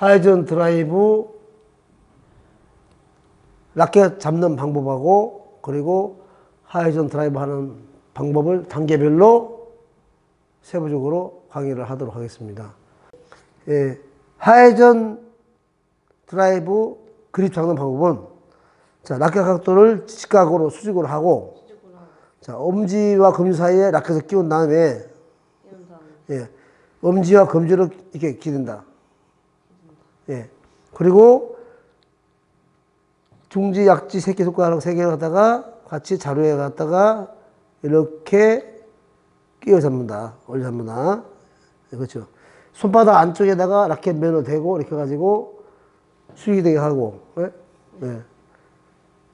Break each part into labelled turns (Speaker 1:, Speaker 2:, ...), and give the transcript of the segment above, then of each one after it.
Speaker 1: 하이전 드라이브 라켓 잡는 방법하고 그리고 하이전 드라이브 하는 방법을 단계별로 세부적으로 강의를 하도록 하겠습니다. 예, 하이전 드라이브 그립 잡는 방법은 자, 라켓 각도를 직각으로 수직으로 하고 자, 엄지와 검지 사이에 라켓을 끼운 다음에 예, 엄지와 검지를 이렇게 기른다. 예, 그리고 중지, 약지, 새끼 손가락 세 개를 갖다가 같이 자루에 갖다가 이렇게 끼워 잡는다. 올려 잡는다. 예, 그렇죠. 손바닥 안쪽에다가 라켓 면을 대고 이렇게 가지고 수익이 되게 하고, 예? 예.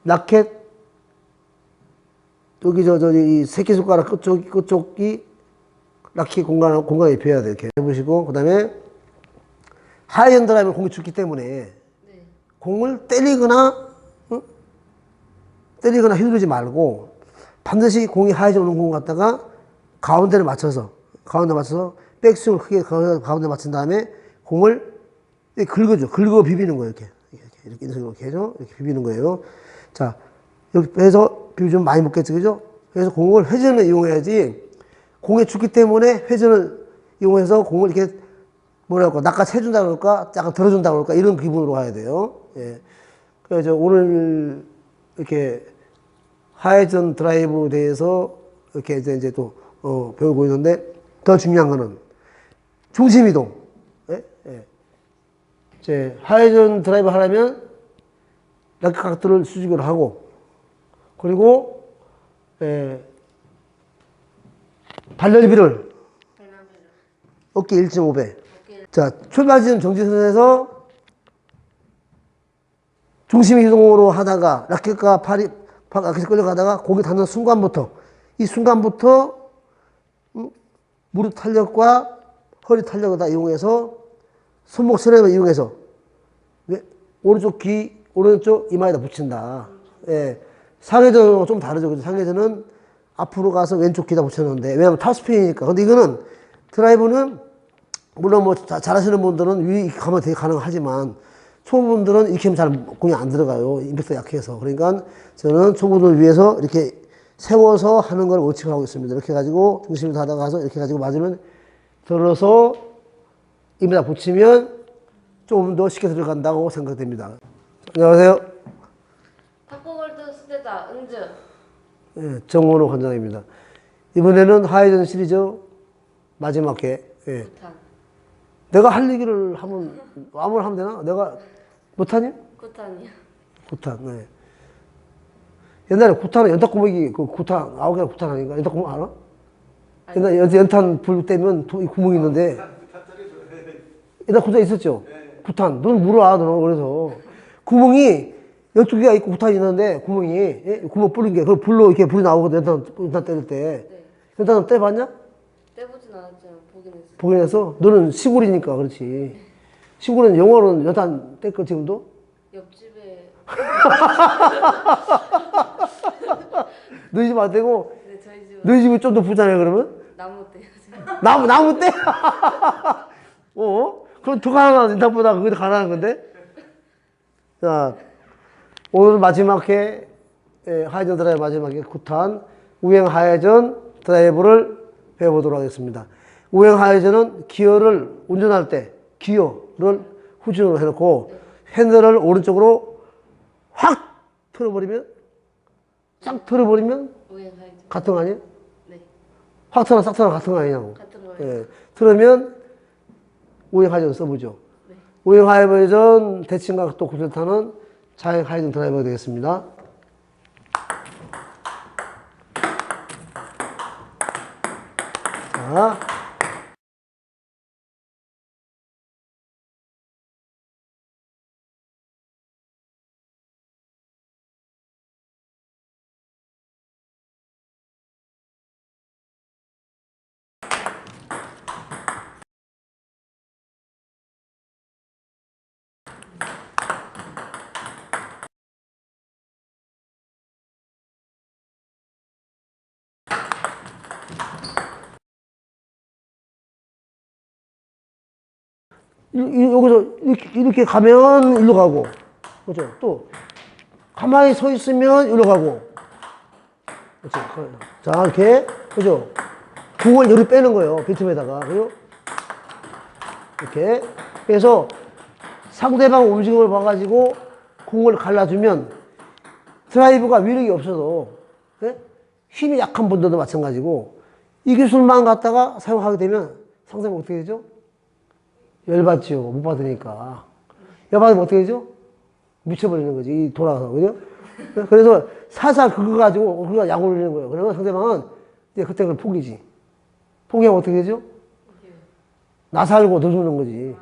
Speaker 1: 라켓 여기 저, 저, 이 새끼 손가락 끝쪽, 끝쪽이 라켓 공간, 공간에 비어야 돼요. 이렇게 해보시고, 그 다음에 하이언 드라이브는 공이 죽기 때문에
Speaker 2: 네.
Speaker 1: 공을 때리거나, 어? 때리거나 휘두르지 말고 반드시 공이 하이즈 오는 공 갖다가 가운데를 맞춰서, 가운데 맞춰서 백스윙을 크게 가운데 맞춘 다음에 공을 긁어줘. 긁어 비비는 거예요. 이렇게. 이렇게, 이렇게, 이렇게, 해서 이렇게 비비는 거예요. 자, 이렇게 해서 비비면 많이 먹겠죠. 그죠? 그래서 공을 회전을 이용해야지 공에 죽기 때문에 회전을 이용해서 공을 이렇게 뭐랄까 낚아채 준다 그럴까 약간 들어준다 그럴까 이런 기분으로 가야 돼요. 예. 그래서 오늘 이렇게 하이전 드라이브에 대해서 이렇게 이제, 이제 또 어, 배우고 있는데 더 중요한 거는 중심 이동. 예? 예. 이제 하이전 드라이브 하려면 라켓 각도를 수직으로 하고 그리고 예, 발열비를 어깨 1.5배. 자, 출발 지점 정지선에서 중심 이동으로 하다가 라켓과 팔이 파- 라켓이 끌려가다가 공이 닿는 순간부터 이 순간부터 음, 무릎 탄력과 허리 탄력을 다 이용해서 손목 스냅을 이용해서 왜? 오른쪽 귀 오른쪽 이마에다 붙인다. 예. 상해전은 좀 다르죠. 상해전은 앞으로 가서 왼쪽 귀에다 붙였는데 왜냐하면 탑스핀이니까. 근데 이거는 드라이브는 물론 뭐 자- 잘하시는 분들은 위 이렇게 가면 되게 가능하지만 초보분들은 이렇게 하면 잘 공이 안 들어가요. 임팩트 약해서. 그러니까 저는 초보들 위해서 이렇게 세워서 하는 걸 원칙을 하고 있습니다. 이렇게 해가지고 중심을 닫아가서 이렇게 해가지고 맞으면 들어서 입에다 붙이면 좀더 쉽게 들어간다고 생각됩니다. 안녕하세요.
Speaker 2: 탁구골드 수제자 은주
Speaker 1: 예, 정원호 관장입니다. 이번에는 하이전 시리즈 마지막 회. 예.
Speaker 2: 부탄
Speaker 1: 내가 할 얘기를 하면 아무나 하면 되나? 내가 못하니?
Speaker 2: 구탄이요
Speaker 1: 구탄. 네. 옛날에 구탄은 연탄 구멍이 그 구탄 아홉 개가 구탄 아닌가? 연탄 구멍 알아? 옛날 연- 연탄 불 때면 도- 이 구멍이 있는데 연탄 구탄 있었죠? 구탄. 넌 물어 너는 그래서 구멍이 열두 개가 있고 구탄이 있는데 구멍이 예? 구멍 뚫린 게그 불로 이렇게 불이 나오거든 연탄 연탄 때릴 때
Speaker 2: 네
Speaker 1: 연탄 떼봤냐?
Speaker 2: 떼보진 않았지만 보긴 했어요
Speaker 1: 보긴 해서 너는 시골이니까 그렇지. 시골은 영어로는 연탄 뗄거 지금도?
Speaker 2: 옆집에
Speaker 1: 너희 집 안 되고
Speaker 2: 네 저희 집은
Speaker 1: 너희 집이 좀 더 부자네 그러면?
Speaker 2: 나무 떼요
Speaker 1: 나무 나무 떼? 어? 그럼 더 가난한 연탄보다 그게 더 가난한 건데? 자 오늘 마지막 해 예, 하이전 드라이브 마지막 해 구탄 우행 하이전 드라이브를 배워보도록 하겠습니다. 우행 하이전은 기어를 운전할 때 기어를 후진으로 해놓고 핸들을 오른쪽으로 확 틀어버리면 싹 틀어버리면 같은 거 아니에요?
Speaker 2: 네
Speaker 1: 확 틀어 싹 틀어 같은 거 아니냐고.
Speaker 2: 같은 거
Speaker 1: 예. 틀으면 우행 하이전 써보죠.
Speaker 2: 네.
Speaker 1: 우행 하이전 대칭각 또 구슬타는 자행 하이전 드라이버가 되겠습니다. 자, 여기서 이렇게, 이렇게 가면 일로 가고. 그죠? 또, 가만히 서 있으면 일로 가고. 그렇죠. 자, 이렇게. 그죠? 공을 여기 빼는 거예요. 빈틈에다가. 그죠? 이렇게. 그래서 상대방 움직임을 봐가지고 공을 갈라주면 드라이브가 위력이 없어도 예? 힘이 약한 분들도 마찬가지고 이 기술만 갖다가 사용하게 되면 상대방 어떻게 되죠? 열받죠. 못 받으니까. 열받으면 어떻게 되죠? 미쳐버리는 거지. 이 돌아서. 그죠? 그래서 살살 그거 가지고 그거 약 올리는 거예요. 그러면 상대방은 이제 그때 그걸 포기지. 포기하면 어떻게 되죠? 나 살고 너 주는 거지.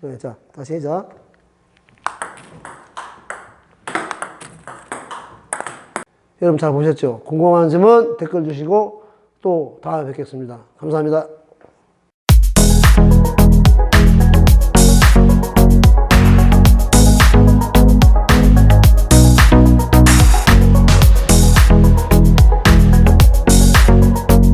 Speaker 1: 네, 자, 다시 해, 자. 여러분 잘 보셨죠? 궁금한 점은 댓글 주시고 또 다음에 뵙겠습니다. 감사합니다.